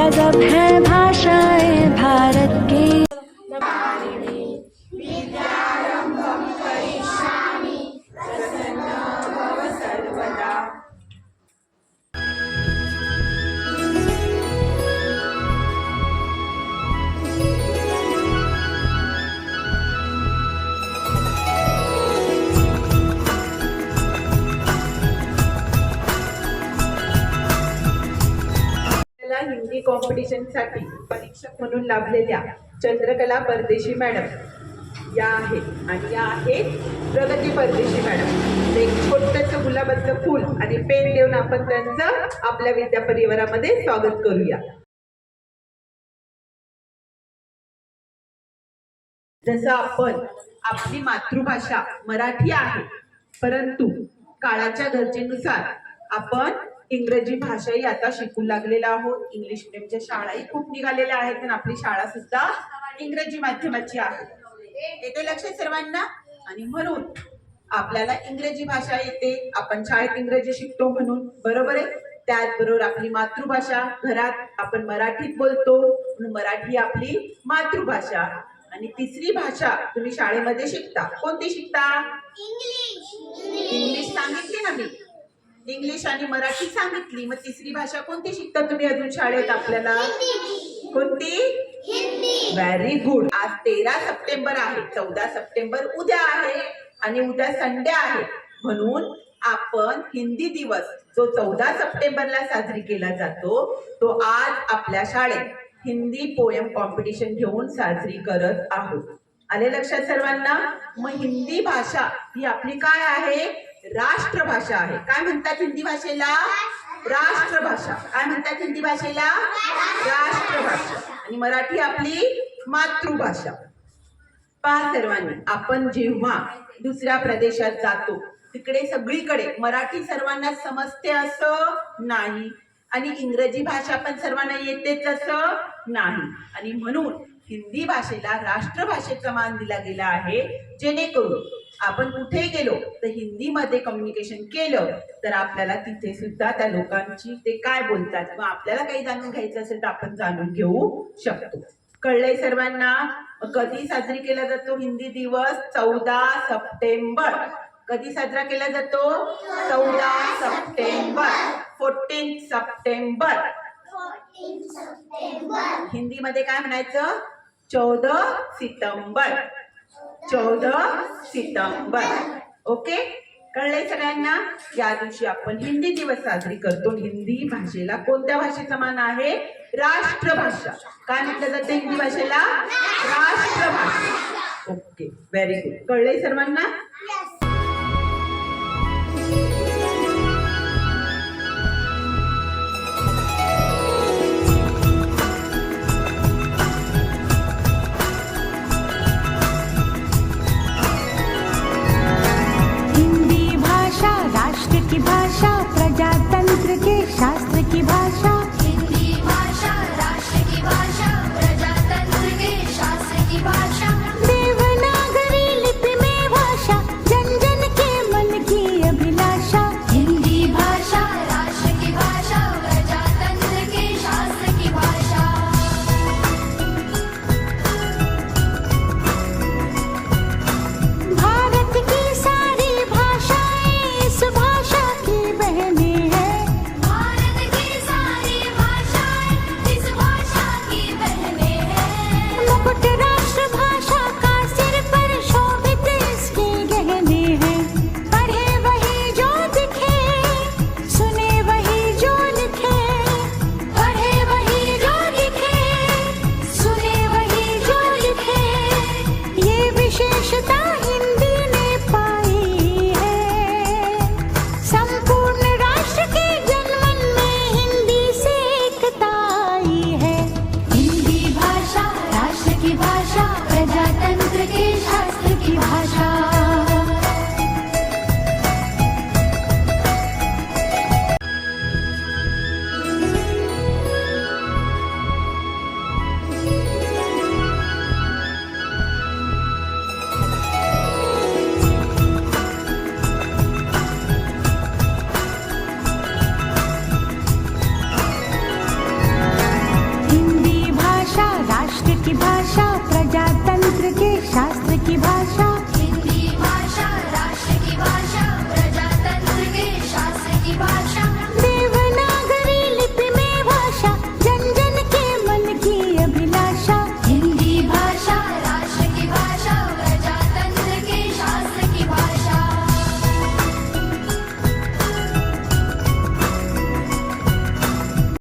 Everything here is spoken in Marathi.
गजब है हिंदी कॉम्पिटिशनसाठी परीक्षक म्हणून लाभलेल्या चंद्रकला परदेशी मॅडम. या आहेत आणि या आहेत प्रगती परदेशी मॅडम. एक छोटंसं गुलाबाचं फूल आणि पेन देऊन आपण त्यांचं आपल्या विद्या परिवारामध्ये स्वागत करूया. जसं आपण आपली मातृभाषा मराठी आहे परंतु काळाच्या गरजेनुसार आपण इंग्रजी भाषाही आता शिकू लागलेलो आहोत. इंग्लिश मिडियमच्या शाळाही खूप निघालेल्या आहेत आणि आपली शाळा सुद्धा इंग्रजी माध्यमाची आहे. येते लक्षात सर्वांना? आणि म्हणून आपल्याला इंग्रजी भाषा येते. आपण शाळेत इंग्रजी शिकतो म्हणून. बरोबर आहे? त्याचबरोबर आपली मातृभाषा. घरात आपण मराठीत बोलतो. म्हणून मराठी आपली मातृभाषा. आणि तिसरी भाषा तुम्ही शाळेमध्ये शिकता. कोणती शिकता? इंग्लिश सांगितली ना मी. इंग्लिश आणि मराठी सांगितली. मग तिसरी भाषा कोणती शिकता तुम्ही अजून शाळेत आपल्याला? कोणती? व्हेरी गुड आज तेरा सप्टेंबर आहे. चौदा सप्टेंबर उद्या आहे आणि उद्या संडे आहे. म्हणून आपण हिंदी दिवस जो चौदा सप्टेंबरला साजरी केला जातो तो आज आपल्या शाळेत हिंदी पोयम कॉम्पिटिशन घेऊन साजरी करत आहोत. आले लक्षात सर्वांना? मग हिंदी भाषा ही आपली काय आहे? राष्ट्रभाषा आहे. काय म्हणतात हिंदी भाषेला? राष्ट्रभाषा. काय म्हणतात हिंदी भाषेला? राष्ट्रभाषा. आणि मराठी आपली मातृभाषा. पहा सर्वांनी आपण जेव्हा दुसऱ्या प्रदेशात जातो तिकडे सगळीकडे मराठी सर्वांना समजते असं नाही. आणि इंग्रजी भाषा पण सर्वांना येतेच असं नाही. आणि म्हणून हिंदी भाषेला राष्ट्रभाषेचा मान दिला गेला आहे जेणेकरून आपण कुठे गेलो तर हिंदीमध्ये कम्युनिकेशन केलं तर आपल्याला तिथे सुद्धा त्या लोकांची ते काय बोलतात किंवा आपल्याला काही जाणून घ्यायचं असेल तर आपण जाणून घेऊ शकतो. कळलंय सर्वांना? कधी साजरी केला जातो हिंदी दिवस? चौदा सप्टेंबर. कधी साजरा केला जातो? चौदा सप्टेंबर. Fourteen September. हिंदीमध्ये काय म्हणायचं? चौदह सितंबर. चौदह सितंबर. ओके? कळलंय सगळ्यांना? या दिवशी आपण हिंदी दिवस साजरी करतो. हिंदी भाषेला कोणत्या भाषेचा मान आहे? राष्ट्रभाषा. काय म्हटलं जातं हिंदी भाषेला? राष्ट्रभाषा. ओके. व्हेरी गुड कळलंय सर्वांना?